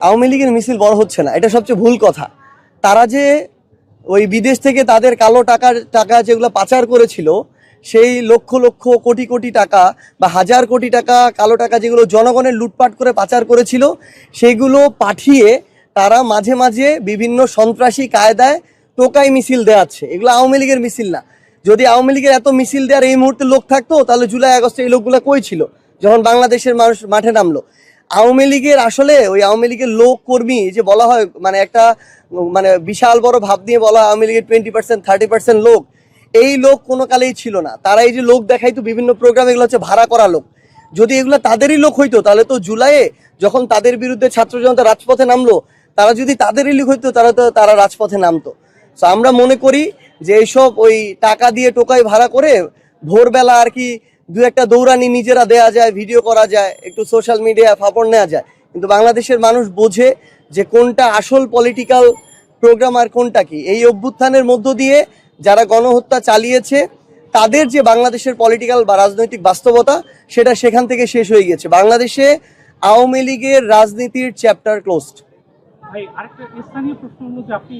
আওয়ামী লীগের মিছিল বড় হচ্ছে না, এটা সবচেয়ে ভুল কথা। তারা যে ওই বিদেশ থেকে তাদের কালো টাকার, টাকা যেগুলো পাচার করেছিল, সেই লক্ষ লক্ষ কোটি কোটি টাকা বা হাজার কোটি টাকা, কালো টাকা যেগুলো জনগণের লুটপাট করে পাচার করেছিল, সেগুলো পাঠিয়ে তারা মাঝে মাঝে বিভিন্ন সন্ত্রাসী কায়দায় টোকাই মিছিল দেওয়াচ্ছে এগুলো আওয়ামী লীগের মিছিল না। যদি আওয়ামী লীগের এত মিছিল দেওয়ার এই মুহূর্তে লোক থাকতো, তাহলে জুলাই আগস্টে এই লোকগুলো কই ছিল? যখন বাংলাদেশের মানুষ মাঠে নামলো। আওয়ামী লীগের আসলে ওই আওয়ামী লীগের লোক কর্মী যে বলা হয় মানে একটা মানে বিশাল বড় ভাব দিয়ে বলা আওয়ামী লীগের টোয়েন্টি পার্সেন্ট থার্টি পার্সেন্ট লোক। এই লোক কোনো কালেই ছিল না। তারা এই যে লোক দেখাইতো বিভিন্ন প্রোগ্রাম এগুলো হচ্ছে ভাড়া করা লোক। যদি এগুলো তাদেরই লোক হইতো, তাহলে তো জুলাইয়ে যখন তাদের বিরুদ্ধে ছাত্র জনতা রাজপথে নামলো, তারা যদি তাদেরই লোক হইতো তারা তো তারা রাজপথে নামতো। তো আমরা মনে করি যে এইসব ওই টাকা দিয়ে টোকাই ভাড়া করে ভোরবেলা আর কি দু একটা দৌড়ানি নিজেরা দেয়া যায় ভিডিও করা যায়, একটু সোশ্যাল মিডিয়ায় ফাপড় নেওয়া যায়। কিন্তু বাংলাদেশের মানুষ বোঝে যে কোনটা আসল পলিটিক্যাল প্রোগ্রাম আর কোনটা কি। এই অভ্যুত্থানের মধ্য দিয়ে যারা গণহত্যা চালিয়েছে, তাদের যে বাংলাদেশের পলিটিক্যাল বা রাজনৈতিক বাস্তবতা, সেটা সেখান থেকে শেষ হয়ে গেছে বাংলাদেশে আওয়ামী লীগের রাজনীতির চ্যাপ্টার ক্লোজড ভাই, আরেকটা স্থানীয় প্রশ্ন হলো যে আপনি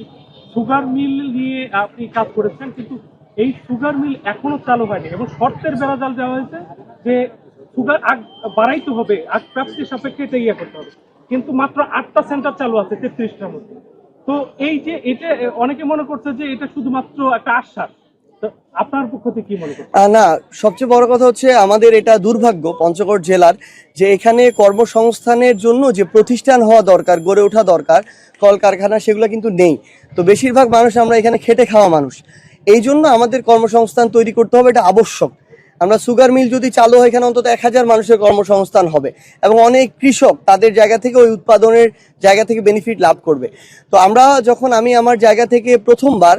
সুগার মিল নিয়ে আপনি কাজ করেছেন, কিন্তু এই সুগার মিল এখনও চালু হয়নি এবং শর্তের বেড়াজাল দেওয়া হয়েছে যে সুগার আগ বাড়াইতে হবে, আগ প্রাপ্তি সাপেক্ষে এটা ইয়ে করতে হবে। কিন্তু মাত্র আটটা সেন্টার চালু আছে তেত্রিশটার মধ্যে। তো এই যে এটা, অনেকে মনে করছে যে এটা শুধুমাত্র একটা আশ্বাস। আপনার পক্ষ থেকে কি মনে না, সবচেয়ে বড় কথা হচ্ছে আমাদের এটা দুর্ভাগ্য পঞ্চগড় জেলার যে এখানে কর্মসংস্থানের জন্য যে প্রতিষ্ঠান হওয়া দরকার, গড়ে ওঠা দরকার, কলকারখানা সেগুলো কিন্তু নেই। তো বেশিরভাগ মানুষ আমরা এখানে খেটে খাওয়া মানুষ। এই জন্য আমাদের কর্মসংস্থান তৈরি করতে হবে, এটা আবশ্যক। আমরা সুগার মিল যদি চালু হয়, এখানে অন্তত এক হাজার মানুষের কর্মসংস্থান হবে এবং অনেক কৃষক তাদের জায়গা থেকে ওই উৎপাদনের জায়গা থেকে বেনিফিট লাভ করবে। তো আমরা যখন, আমি আমার জায়গা থেকে প্রথমবার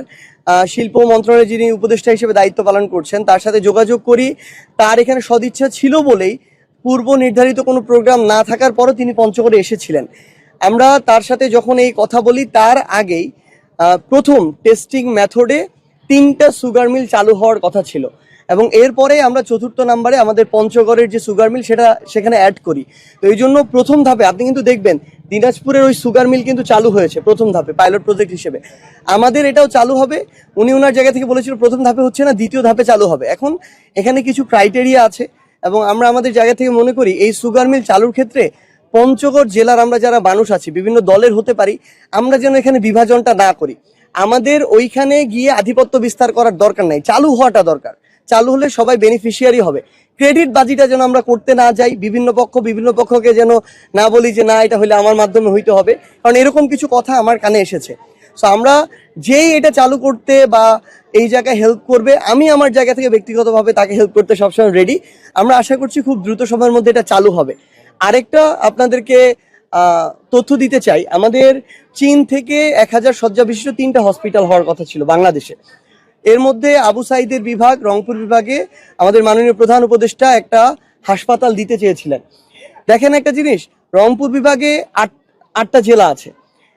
শিল্প মন্ত্রণালয়ে যিনি উপদেষ্টা হিসেবে দায়িত্ব পালন করছেন, তার সাথে যোগাযোগ করি, তার এখানে সদিচ্ছা ছিল বলেই পূর্ব নির্ধারিত কোনো প্রোগ্রাম না থাকার পরও তিনি পঞ্চগড়ে এসেছিলেন। আমরা তার সাথে যখন এই কথা বলি, তার আগেই প্রথম টেস্টিং মেথডে তিনটা সুগার মিল চালু হওয়ার কথা ছিল। এবং এরপরে আমরা চতুর্থ নাম্বারে আমাদের পঞ্চগড়ের যে সুগার মিল সেটা সেখানে অ্যাড করি। তো এই জন্য প্রথম ধাপে আপনি কিন্তু দেখবেন, দিনাজপুরের ওই সুগার মিল কিন্তু চালু হয়েছে প্রথম ধাপে পাইলট প্রজেক্ট হিসেবে। আমাদের এটাও চালু হবে, উনি ওনার জায়গা থেকে বলেছিল প্রথম ধাপে হচ্ছে না, দ্বিতীয় ধাপে চালু হবে। এখন এখানে কিছু ক্রাইটেরিয়া আছে এবং আমরা আমাদের জায়গা থেকে মনে করি, এই সুগার মিল চালুর ক্ষেত্রে পঞ্চগড় জেলার আমরা যারা মানুষ আছি, বিভিন্ন দলের হতে পারি, আমরা যেন এখানে বিভাজনটা না করি। আমাদের ওইখানে গিয়ে আধিপত্য বিস্তার করার দরকার নাই। চালু হওয়াটা দরকার। চালু হলে সবাই বেনিফিশিয়ারি হবে। ক্রেডিট বাজিটা যেন আমরা করতে না যাই, বিভিন্ন পক্ষ, বিভিন্ন পক্ষকে যেন না বলি যে, না, এটা হলে আমার মাধ্যমে হইতে হবে। কারণ এরকম কিছু কথা আমার কানে এসেছে। সো আমরা যেই এটা চালু করতে বা এই জায়গায় হেল্প করবে, আমি আমার জায়গা থেকে ব্যক্তিগতভাবে তাকে হেল্প করতে সবসময় রেডি আমরা আশা করছি খুব দ্রুত সময়ের মধ্যে এটা চালু হবে। আরেকটা আপনাদেরকে তথ্য দিতে চাই, আমাদের চীন থেকে এক হাজার শয্যা বিশিষ্ট তিনটা হসপিটাল হওয়ার কথা ছিল বাংলাদেশে। এর মধ্যে আবু সাইদের বিভাগ, রংপুর বিভাগে আমাদের মাননীয় প্রধান উপদেষ্টা একটা হাসপাতাল দিতে চেয়েছিলেন। দেখেন একটা জিনিস, রংপুর বিভাগে আট, আটটা জেলা আছে।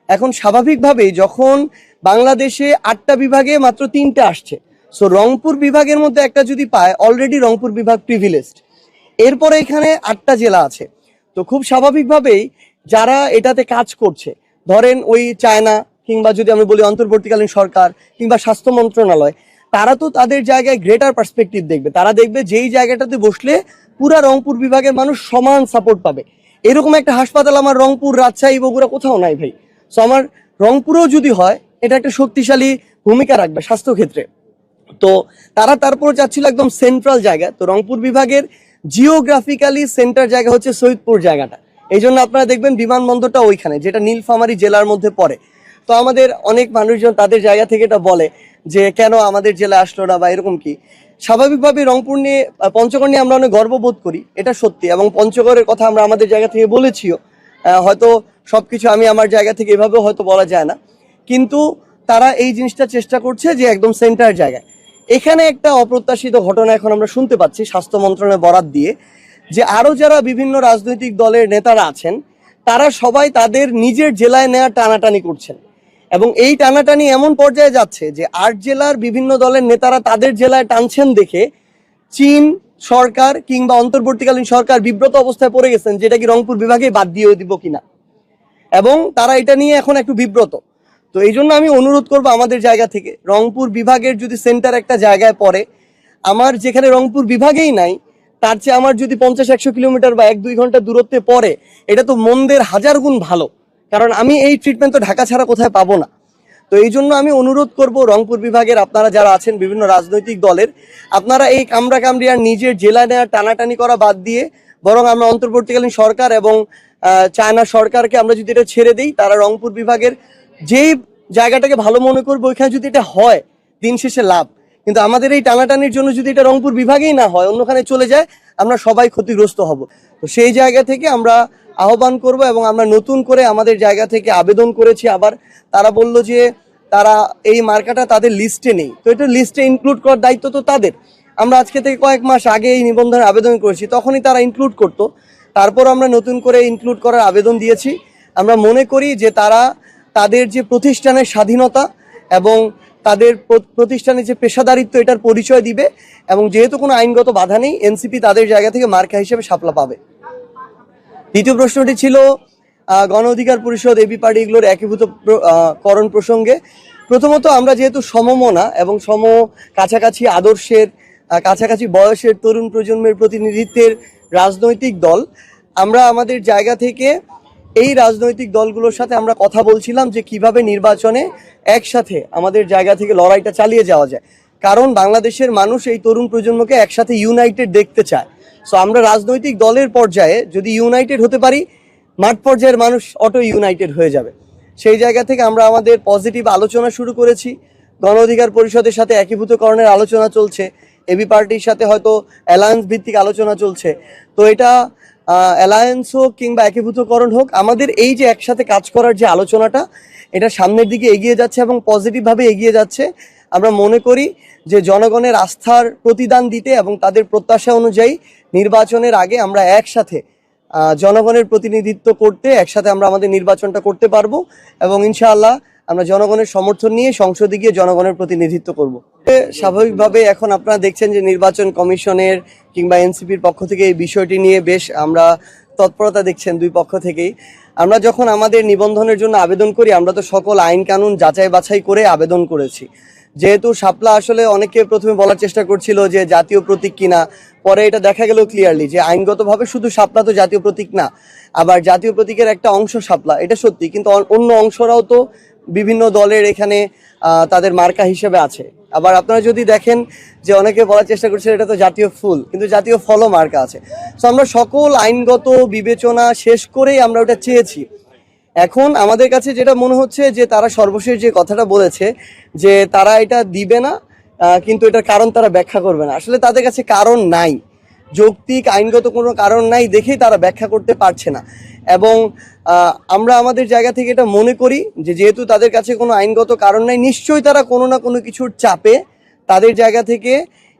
এখন স্বাভাবিকভাবেই যখন বাংলাদেশে আটটা বিভাগে মাত্র তিনটে আসছে সো রংপুর বিভাগের মধ্যে একটা যদি পায় অলরেডি রংপুর বিভাগ প্রিভিলেজড এরপরে এখানে আটটা জেলা আছে। তো খুব স্বাভাবিকভাবেই যারা এটাতে কাজ করছে, ধরেন ওই চায়না কিংবা যদি আমি বলি অন্তর্বর্তীকালীন সরকার কিংবা স্বাস্থ্য মন্ত্রণালয়, তারা তো তাদের জায়গায় গ্রেটার পার্সপেক্টিভ দেখবে। তারা দেখবে যেই জায়গাটাতে বসলে পুরা রংপুর বিভাগের মানুষ সমান সাপোর্ট পাবে। এরকম একটা হাসপাতাল আমার রংপুর, রাজশাহী, বগুড়া কোথাও নাই ভাই। সো আমার রংপুরেও যদি হয়, এটা একটা শক্তিশালী ভূমিকা রাখবে স্বাস্থ্যক্ষেত্রে। তো তারা তারপর চাচ্ছিল একদম সেন্ট্রাল জায়গা তো রংপুর বিভাগের জিওগ্রাফিক্যালি সেন্টার জায়গা হচ্ছে সৈয়দপুর জায়গাটা। এই জন্য আপনারা দেখবেন বিমানবন্দরটা ওইখানে, যেটা নীলফামারী জেলার মধ্যে পড়ে। তো আমাদের অনেক মানুষজন তাদের জায়গা থেকে এটা বলে যে, কেন আমাদের জেলা আসলো না? বা এরকম কি। স্বাভাবিকভাবে রংপুর নিয়ে পঞ্চগড় নিয়ে আমরা অনেক গর্ববোধ করি, এটা সত্যি। এবং পঞ্চগড়ের কথা আমরা আমাদের জায়গা থেকে বলেছিও। হয়তো সব কিছু আমি আমার জায়গা থেকে এভাবেও হয়তো বলা যায় না। কিন্তু তারা এই জিনিসটা চেষ্টা করছে যে, একদম সেন্টার জায়গায়। এখানে একটা অপ্রত্যাশিত ঘটনা এখন আমরা শুনতে পাচ্ছি স্বাস্থ্য মন্ত্রণালয় বরাদ দিয়ে। যে আরও যারা বিভিন্ন রাজনৈতিক দলের নেতারা আছেন, তারা সবাই তাদের নিজের জেলায় নেওয়ার টানাটানি করছেন। এবং এই টানাটানি এমন পর্যায়ে যাচ্ছে যে আট জেলার বিভিন্ন দলের নেতারা তাদের জেলায় টানছেন দেখে চীন সরকার কিংবা অন্তর্বর্তীকালীন সরকার বিব্রত অবস্থায় পড়ে গেছেন, যেটা কি রংপুর বিভাগে বাদ দিয়ে দিব কিনা। এবং তারা এটা নিয়ে এখন একটু বিব্রত। তো এই জন্য আমি অনুরোধ করব আমাদের জায়গা থেকে, রংপুর বিভাগের যদি সেন্টার একটা জায়গায় পড়ে, আমার যেখানে রংপুর বিভাগেই নাই তার চেয়ে আমার যদি পঞ্চাশ, একশো কিলোমিটার বা এক, দুই ঘণ্টা দূরত্বে পড়ে, এটা তো মন্দের হাজার গুণ ভালো। কারণ আমি এই ট্রিটমেন্ট তো ঢাকা ছাড়া কোথায় পাবো না। তো এই জন্য আমি অনুরোধ করব রংপুর বিভাগের, আপনারা যারা আছেন বিভিন্ন রাজনৈতিক দলের, আপনারা এই কামড়া কামড়ি আর নিজের জেলা নেওয়া টানাটানি করা বাদ দিয়ে বরং আমরা অন্তর্বর্তীকালীন সরকার এবং চায়না সরকারকে আমরা যদি এটা ছেড়ে দিই, তারা রংপুর বিভাগের যেই জায়গাটাকে ভালো মনে করব, ওইখানে যদি এটা হয়, দিন শেষে লাভ। কিন্তু আমাদের এই টানাটানির জন্য যদি এটা রংপুর বিভাগেই না হয়, অন্যখানে চলে যায়, আমরা সবাই ক্ষতিগ্রস্ত হব। তো সেই জায়গা থেকে আমরা আহ্বান করব এবং আমরা নতুন করে আমাদের জায়গা থেকে আবেদন করেছি আবার। তারা বলল যে তারা এই মার্কাটা তাদের লিস্টে নেই। তো এটা লিস্টে ইনক্লুড করার দায়িত্ব তো তাদের। আমরা আজকে থেকে কয়েক মাস আগে এই নিবন্ধনের আবেদন করেছি, তখনই তারা ইনক্লুড করতো। তারপর আমরা নতুন করে ইনক্লুড করার আবেদন দিয়েছি। আমরা মনে করি যে তারা তাদের যে প্রতিষ্ঠানের স্বাধীনতা এবং তাদের প্রতিষ্ঠানে যে পেশাদারিত্ব, এটার পরিচয় দিবে এবং যেহেতু কোনো আইনগত বাধা নেই, এনসিপি তাদের জায়গা থেকে মার্কা হিসেবে সাপলা পাবে। দ্বিতীয় প্রশ্নটি ছিল গণ অধিকার পরিষদ, এবি পার্টি এগুলোর একীভূত করণ প্রসঙ্গে। প্রথমত আমরা যেহেতু সমমনা এবং সম কাছাকাছি আদর্শের কাছাকাছি বয়সের তরুণ প্রজন্মের প্রতিনিধিত্বের রাজনৈতিক দল, আমরা আমাদের জায়গা থেকে এই রাজনৈতিক দলগুলোর সাথে আমরা কথা বলছিলাম যে কীভাবে নির্বাচনে একসাথে আমাদের জায়গা থেকে লড়াইটা চালিয়ে যাওয়া যায়। কারণ বাংলাদেশের মানুষ এই তরুণ প্রজন্মকে একসাথে ইউনাইটেড দেখতে চায়। সো আমরা রাজনৈতিক দলের পর্যায়ে যদি ইউনাইটেড হতে পারি, মাঠ পর্যায়ের মানুষ অটো ইউনাইটেড হয়ে যাবে। সেই জায়গা থেকে আমরা আমাদের পজিটিভ আলোচনা শুরু করেছি। গণ অধিকার পরিষদের সাথে একীভূতকরণের আলোচনা চলছে। এবি পার্টির সাথে হয়তো অ্যালায়েন্স ভিত্তিক আলোচনা চলছে। তো এটা অ্যালায়েন্স হোক কিংবা একীভূতকরণ হোক, আমাদের এই যে একসাথে কাজ করার যে আলোচনাটা, এটা সামনের দিকে এগিয়ে যাচ্ছে এবং পজিটিভভাবে এগিয়ে যাচ্ছে। আমরা মনে করি যে জনগণের আস্থার প্রতিদান দিতে এবং তাদের প্রত্যাশা অনুযায়ী নির্বাচনের আগে আমরা একসাথে জনগণের প্রতিনিধিত্ব করতে একসাথে আমরা আমাদের নির্বাচনটা করতে পারব এবং ইনশাআল্লাহ আমরা জনগণের সমর্থন নিয়ে সংসদে গিয়ে জনগণের প্রতিনিধিত্ব করব। স্বাভাবিকভাবে এখন আপনারা দেখছেন যে নির্বাচন কমিশনের কিংবা এনসিপির পক্ষ থেকে এই বিষয়টি নিয়ে বেশ আমরা তৎপরতা দেখছেন দুই পক্ষ থেকেই। আমরা যখন আমাদের নিবন্ধনের জন্য আবেদন করি, আমরা তো সকল আইন কানুন যাচাই বাছাই করে আবেদন করেছি। যেহেতু শাপলা আসলে অনেকে প্রথমে বলার চেষ্টা করছিল যে জাতীয় প্রতীক কিনা, পরে এটা দেখা গেল ক্লিয়ারলি যে আইনগতভাবে শুধু শাপলা তো জাতীয় প্রতীক না, আবার জাতীয় প্রতীকের একটা অংশ শাপলা, এটা সত্যি। কিন্তু অন্য অংশরাও তো বিভিন্ন দলের এখানে তাদের মার্কা হিসেবে আছে। আবার আপনারা যদি দেখেন যে অনেকে বলার চেষ্টা করছে, এটা তো জাতীয় ফুল, কিন্তু জাতীয় ফলও মার্কা আছে। তো আমরা সকল আইনগত বিবেচনা শেষ করেই আমরা ওটা চেয়েছি। এখন আমাদের কাছে যেটা মনে হচ্ছে যে তারা সর্বশেষ যে কথাটা বলেছে, যে তারা এটা দিবে না কিন্তু এটার কারণ তারা ব্যাখ্যা করবে না। আসলে তাদের কাছে কারণ নাই। যৌক্তিক, আইনগত কোনো কারণ নাই দেখেই তারা ব্যাখ্যা করতে পারছে না। এবং আমরা আমাদের জায়গা থেকে এটা মনে করি যে যেহেতু তাদের কাছে কোনো আইনগত কারণ নাই, নিশ্চয়ই তারা কোনো না কোনো কিছুর চাপে তাদের জায়গা থেকে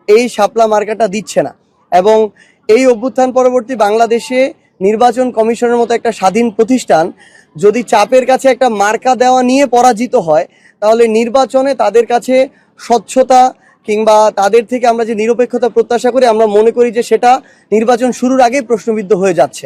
এই শাপলা মার্কাটা দিচ্ছে না। এবং এই অভ্যুত্থান পরবর্তী বাংলাদেশে নির্বাচন কমিশনের মতো একটা স্বাধীন প্রতিষ্ঠান যদি চাপের কাছে একটা মার্কা দেওয়া নিয়ে পরাজিত হয়, তাহলে নির্বাচনে তাদের কাছে স্বচ্ছতা কিংবা তাদের থেকে আমরা যে নিরপেক্ষতা প্রত্যাশা করি, আমরা মনে করি যে সেটা নির্বাচন শুরুর আগেই প্রশ্নবিদ্ধ হয়ে যাচ্ছে।